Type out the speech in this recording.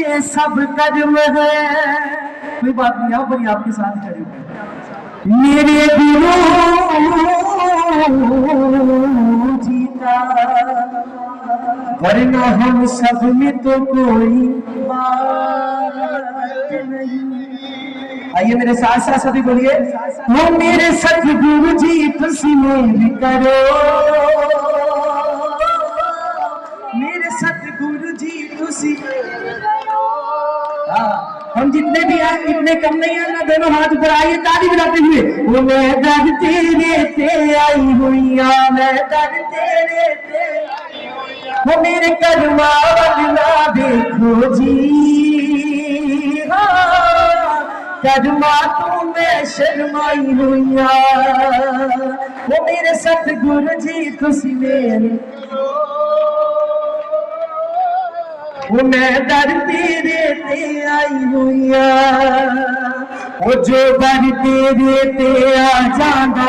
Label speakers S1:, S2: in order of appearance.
S1: ये सब कर्म है। कोई बात नहीं आप बड़ी आपके साथ हुए मेरे गुरु जी का वरना हम सब में तो कोई बात नहीं। आइए मेरे साथ साथ सभी बोलिए। वो मेरे सतगुरु जी तुसी मेरी करो। मेरे सतगुरु जी हाँ, हम जितने भी हैं इतने कम नहीं है ना दोनों हाथ ऊपर आइए ताली बजाते हुए वो मैं दर तेरे ते आई हुई मैं दर तेरे ते हाँ। वो मेरे कर्मा वरना देखो जी हाँ, कर्मा तू मैं शर्माई हुई। वो मेरे सतगुरु जी तुसी मेरे वो मैं दर तेरे ते आई हुई आ वो जो दर तेरे ते आ जांदा